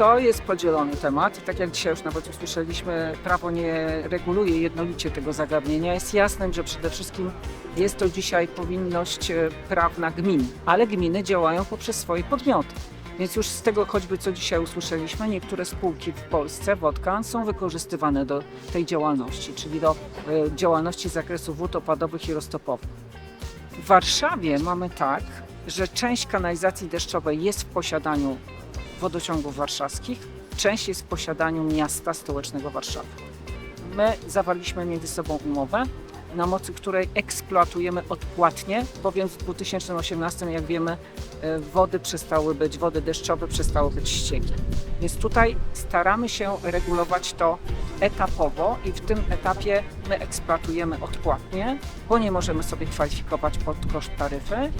To jest podzielony temat i tak jak dzisiaj już nawet usłyszeliśmy, prawo nie reguluje jednolicie tego zagadnienia. Jest jasnym, że przede wszystkim jest to dzisiaj powinność e, prawna gmin, ale gminy działają poprzez swoje podmioty. Więc już z tego choćby co dzisiaj usłyszeliśmy, niektóre spółki w Polsce, Wodka, są wykorzystywane do tej działalności, czyli do e, działalności z zakresu wód opadowych i roztopowych. W Warszawie mamy tak, że część kanalizacji deszczowej jest w posiadaniu wodociągów warszawskich, część jest w posiadaniu miasta stołecznego Warszawy. My zawarliśmy między sobą umowę, na mocy której eksploatujemy odpłatnie, bowiem w 2018, jak wiemy, e, wody przestały być, wody deszczowe przestały być ścieki. Więc tutaj staramy się regulować to etapowo i w tym etapie my eksploatujemy odpłatnie, bo nie możemy sobie kwalifikować pod koszt taryfy.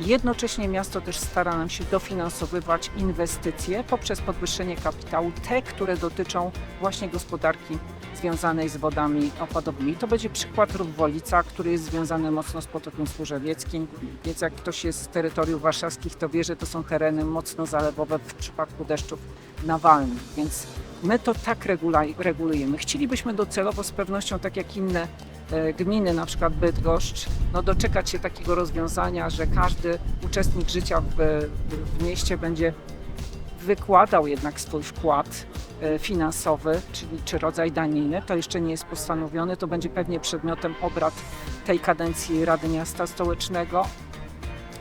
Jednocześnie miasto też stara nam się dofinansowywać inwestycje poprzez podwyższenie kapitału, te, które dotyczą właśnie gospodarki związanej z wodami opadowymi. To będzie przykład Rów Wolica, który jest związany mocno z Potokiem Służewieckim, więc jak ktoś jest z terytoriów warszawskich, to wie, że to są tereny mocno zalewowe w przypadku deszczów nawalnych, więc my to tak regulujemy. Chcielibyśmy docelowo z pewnością, tak jak inne gminy, na przykład Bydgoszcz, no doczekać się takiego rozwiązania, że każdy uczestnik życia w, w mieście będzie wykładał jednak swój wkład e, finansowy, czyli czy rodzaj daniny. To jeszcze nie jest postanowione, to będzie pewnie przedmiotem obrad tej kadencji Rady Miasta Stołecznego.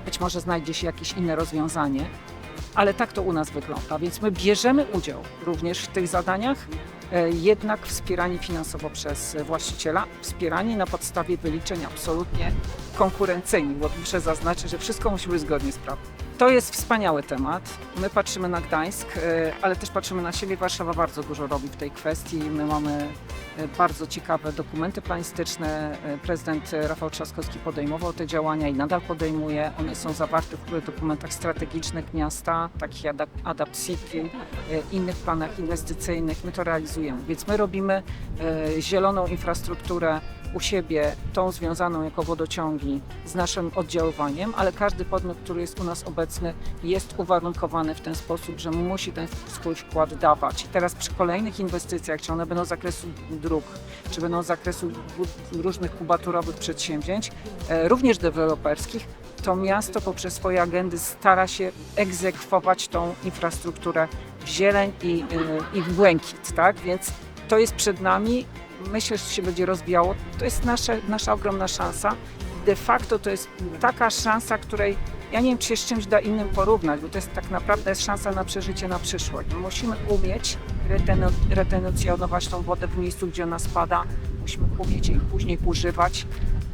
Być może znajdzie się jakieś inne rozwiązanie, ale tak to u nas wygląda. Więc my bierzemy udział również w tych zadaniach, e, jednak wspierani finansowo przez właściciela, wspierani na podstawie wyliczeń absolutnie konkurencyjnych, bo muszę zaznaczyć, że wszystko musi być zgodnie z prawem. To jest wspaniały temat. My patrzymy na Gdańsk, e, ale też patrzymy na siebie. Warszawa bardzo dużo robi w tej kwestii. My mamy e, bardzo ciekawe dokumenty planistyczne. E, Prezydent Rafał Trzaskowski podejmował te działania i nadal podejmuje. One są zawarte w dokumentach strategicznych miasta, takich jak Adap- Adapt City, innych planach inwestycyjnych. My to realizujemy. Więc my robimy zieloną infrastrukturę u siebie, tą związaną jako wodociągi z naszym oddziaływaniem, ale każdy podmiot, który jest u nas obecny, jest uwarunkowany w ten sposób, że musi ten swój wkład dawać. I teraz przy kolejnych inwestycjach, czy one będą z zakresu dróg, czy będą z zakresu różnych kubaturowych przedsięwzięć, e, również deweloperskich, to miasto poprzez swoje agendy stara się egzekwować tą infrastrukturę w zieleń i, y, i w błękit, tak? Więc to jest przed nami. Myślę, że się będzie rozwijało. To jest nasza, nasza ogromna szansa. De facto to jest taka szansa, której ja nie wiem, czy się z czymś da innym porównać, bo to jest tak naprawdę jest szansa na przeżycie na przyszłość. My musimy umieć retenu- retencjonować tą wodę w miejscu, gdzie ona spada. Musimy umieć jej później używać.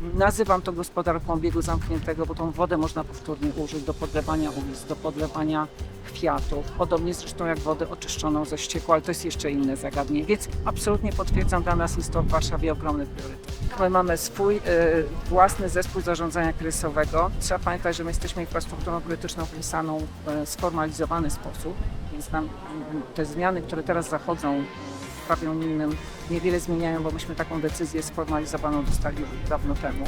Nazywam to gospodarką biegu zamkniętego, bo tą wodę można powtórnie użyć do podlewania ulic, do podlewania kwiatów. Podobnie zresztą jak wodę oczyszczoną ze ścieku, ale to jest jeszcze inne zagadnienie. Więc absolutnie potwierdzam, dla nas jest to w Warszawie ogromny priorytet. My mamy swój y, własny zespół zarządzania kryzysowego. Trzeba pamiętać, że my jesteśmy infrastrukturą krytyczną wpisaną w sformalizowany sposób, więc nam mm, te zmiany, które teraz zachodzą w prawie unijnym niewiele zmieniają, bo myśmy taką decyzję sformalizowaną dostali już dawno temu.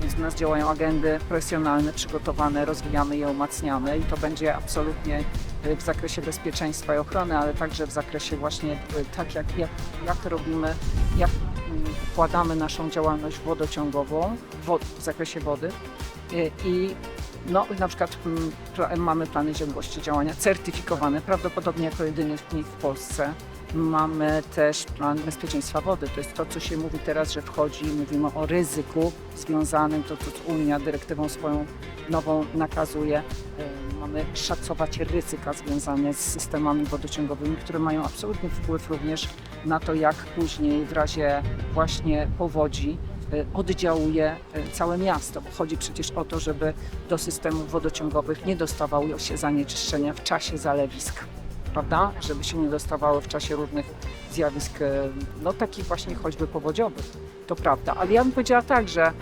Więc u nas działają agendy profesjonalne, przygotowane, rozwijamy je, umacniamy i to będzie absolutnie y, w zakresie bezpieczeństwa i ochrony, ale także w zakresie właśnie y, tak jak, jak, jak robimy, jak mm, wkładamy naszą działalność wodociągową wo- w zakresie wody Y, i no, na przykład mm, mamy plany ciągłości działania certyfikowane, prawdopodobnie jako jedyny w Polsce. Mamy też plan bezpieczeństwa wody. To jest to, co się mówi teraz, że wchodzi, mówimy o ryzyku związanym, to co Unia dyrektywą swoją nową nakazuje. Y, Mamy szacować ryzyka związane z systemami wodociągowymi, które mają absolutny wpływ również na to, jak później w razie właśnie powodzi y, oddziałuje y, całe miasto. Bo chodzi przecież o to, żeby do systemów wodociągowych nie dostawały się zanieczyszczenia w czasie zalewisk, prawda? Żeby się nie dostawały w czasie różnych zjawisk, y, no takich właśnie choćby powodziowych. To prawda. Ale ja bym powiedziała tak, że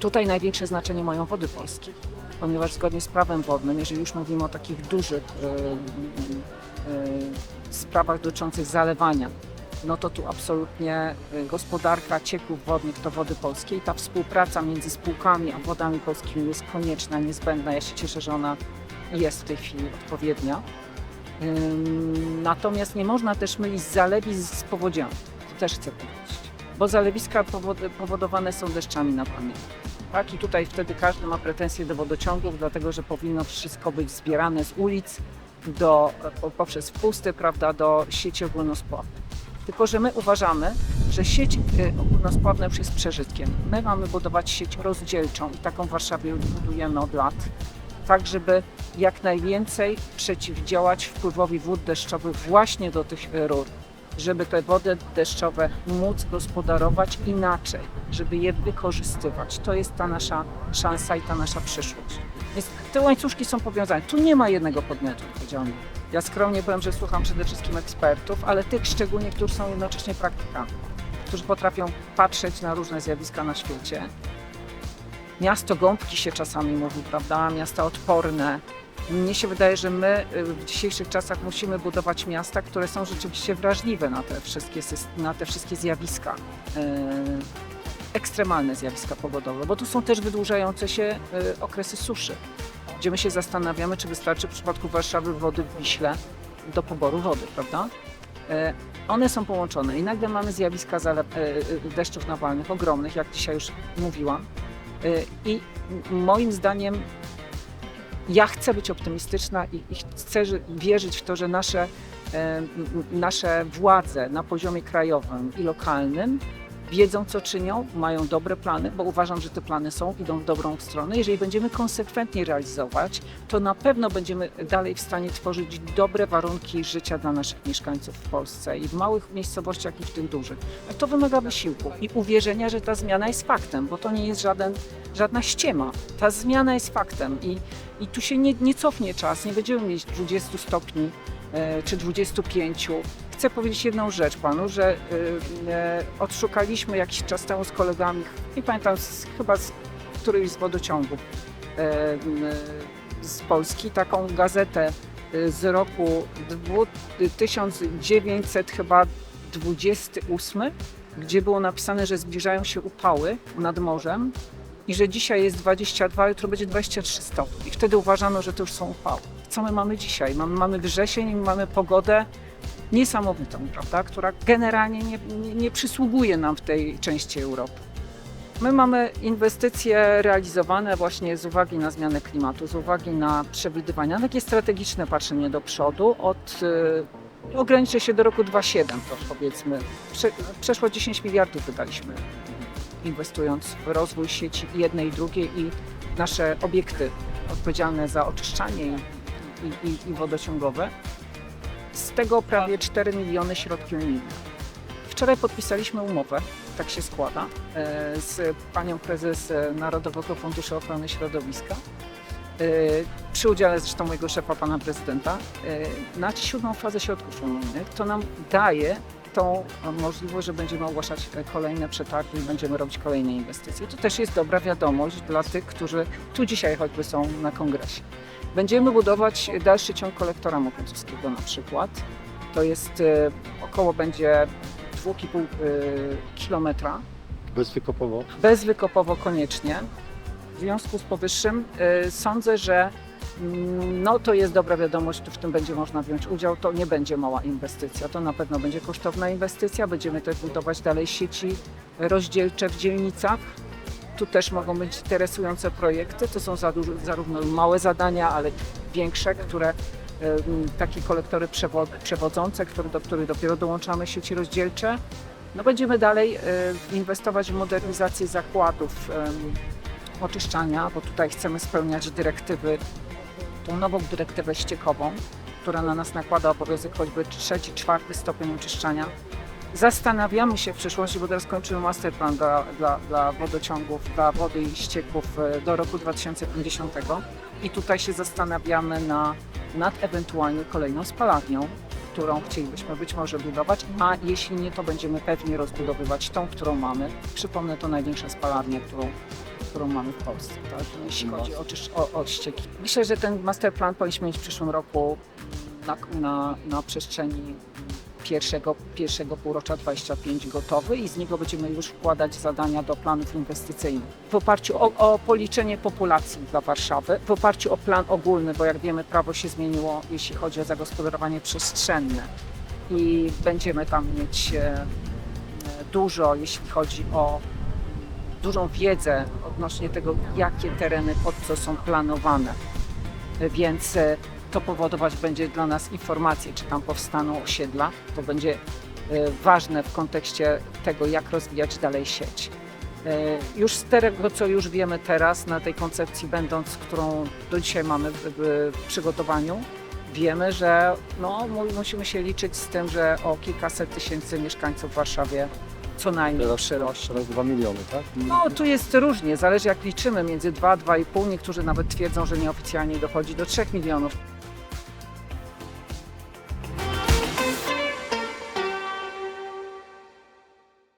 tutaj największe znaczenie mają wody polskie, ponieważ zgodnie z prawem wodnym, jeżeli już mówimy o takich dużych y, y, y, sprawach dotyczących zalewania, no to tu absolutnie gospodarka cieków wodnych to wody polskie i ta współpraca między spółkami a wodami polskimi jest konieczna, niezbędna. Ja się cieszę, że ona jest w tej chwili odpowiednia. Natomiast nie można też mylić zalewisk z powodziami. To też chcę powiedzieć. Bo zalewiska powod- powodowane są deszczami nawalnymi. Tak? I tutaj wtedy każdy ma pretensje do wodociągów, dlatego że powinno wszystko być zbierane z ulic do, po- poprzez wpusty, prawda, do sieci ogólnospławnej. Tylko, że my uważamy, że sieć y, ogólnospławna już jest przeżytkiem. My mamy budować sieć rozdzielczą i taką w Warszawie budujemy od lat, tak żeby jak najwięcej przeciwdziałać wpływowi wód deszczowych właśnie do tych rur, żeby te wody deszczowe móc gospodarować inaczej, żeby je wykorzystywać. To jest ta nasza szansa i ta nasza przyszłość. Więc te łańcuszki są powiązane. Tu nie ma jednego podmiotu odpowiedzialnego. Ja skromnie powiem, że słucham przede wszystkim ekspertów, ale tych szczególnie, którzy są jednocześnie praktykami, którzy potrafią patrzeć na różne zjawiska na świecie. Miasto gąbki się czasami mówi, prawda? Miasta odporne. Mnie się wydaje, że my y, w dzisiejszych czasach musimy budować miasta, które są rzeczywiście wrażliwe na te wszystkie, na te wszystkie zjawiska. Yy, ekstremalne zjawiska pogodowe, bo tu są też wydłużające się y, okresy suszy, gdzie my się zastanawiamy, czy wystarczy w przypadku Warszawy wody w Wiśle do poboru wody, prawda? One są połączone i nagle mamy zjawiska deszczów nawalnych ogromnych, jak dzisiaj już mówiłam. E, I moim zdaniem ja chcę być optymistyczna i, i chcę wierzyć w to, że nasze, nasze władze na poziomie krajowym i lokalnym wiedzą, co czynią, mają dobre plany, bo uważam, że te plany są, idą w dobrą stronę. Jeżeli będziemy konsekwentnie realizować, to na pewno będziemy dalej w stanie tworzyć dobre warunki życia dla naszych mieszkańców w Polsce i w małych miejscowościach i w tych dużych. A to wymaga wysiłku i uwierzenia, że ta zmiana jest faktem, bo to nie jest żaden, żadna ściema. Ta zmiana jest faktem i, i tu się nie, nie cofnie czas, nie będziemy mieć 20 stopni e, czy 25. Chcę powiedzieć jedną rzecz panu, że y, e, odszukaliśmy jakiś czas temu z kolegami, nie pamiętam, z, chyba z którejś z wodociągów m, z Polski, taką gazetę y, z roku dwu- 1900 chyba 28, gdzie było napisane, że zbliżają się upały nad morzem i że dzisiaj jest 22, jutro będzie 23 stopni. I wtedy uważano, że to już są upały. Co my mamy dzisiaj? Mamy, mamy wrzesień mamy pogodę niesamowitą, prawda? która generalnie nie, nie, nie przysługuje nam w tej części Europy. My mamy inwestycje realizowane właśnie z uwagi na zmianę klimatu, z uwagi na przewidywania, takie strategiczne patrzenie do przodu. Od, y, ograniczę się do roku 2007, to powiedzmy. Prze, przeszło 10 miliardów wydaliśmy inwestując w rozwój sieci jednej i drugiej i nasze obiekty odpowiedzialne za oczyszczanie i, i, i, i wodociągowe. Z tego prawie 4 miliony środki unijne. Wczoraj podpisaliśmy umowę, tak się składa, e, z panią prezes e, Narodowego Funduszu Ochrony Środowiska, e, przy udziale zresztą mojego szefa, pana prezydenta, na siódmą fazę środków unijnych. To nam daje tą możliwość, że będziemy ogłaszać e, kolejne przetargi i będziemy robić kolejne inwestycje. To też jest dobra wiadomość dla tych, którzy tu dzisiaj choćby są na kongresie. Będziemy budować dalszy ciąg kolektora Mokotowskiego na przykład. To jest e, około będzie 2,5 e, kilometra, Bezwykopowo. bezwykopowo koniecznie. W związku z powyższym sądzę, że no, to jest dobra wiadomość, w tym będzie można wziąć udział. To nie będzie mała inwestycja, to na pewno będzie kosztowna inwestycja. Będziemy też budować dalej sieci rozdzielcze w dzielnicach. Tu też mogą być interesujące projekty. To są zarówno małe zadania, ale większe, które takie kolektory przewo- przewodzące, do których dopiero dołączamy sieci rozdzielcze. No będziemy dalej inwestować w modernizację zakładów oczyszczania, bo tutaj chcemy spełniać dyrektywy, tą nową dyrektywę ściekową, która na nas nakłada obowiązek choćby trzeci, czwarty stopień oczyszczania. Zastanawiamy się w przyszłości, bo teraz kończymy masterplan dla, dla, dla wodociągów, dla wody i ścieków e, do roku 2050 i tutaj się zastanawiamy na, nad ewentualnie kolejną spalarnią, którą chcielibyśmy być może budować, a jeśli nie, to będziemy pewnie rozbudowywać tą, którą mamy. Przypomnę, to największa spalarnia, którą, którą mamy w Polsce, tak? jeśli chodzi o, czysz- o, o ścieki. Myślę, że ten masterplan powinniśmy mieć w przyszłym roku na, na, na przestrzeni pierwszego, pierwszego półrocza 25 gotowy i z niego będziemy już wkładać zadania do planów inwestycyjnych. W oparciu o, o policzenie populacji dla Warszawy, w oparciu o plan ogólny, bo jak wiemy prawo się zmieniło, jeśli chodzi o zagospodarowanie przestrzenne i będziemy tam mieć e, e, dużo, jeśli chodzi o dużą wiedzę odnośnie tego, jakie tereny pod co są planowane. Więc e, to powodować będzie dla nas informacje, czy tam powstaną osiedla. To będzie e, ważne w kontekście tego, jak rozwijać dalej sieć. E, Już z tego, co już wiemy teraz, na tej koncepcji będąc, którą do dzisiaj mamy w, przygotowaniu, wiemy, że no, mu- musimy się liczyć z tym, że o kilkaset tysięcy mieszkańców w Warszawie co najmniej Teraz, przyrośnie. teraz 2 miliony, tak? No, tu jest różnie, zależy jak liczymy, między 2, 2,5, niektórzy nawet twierdzą, że nieoficjalnie dochodzi do 3 milionów.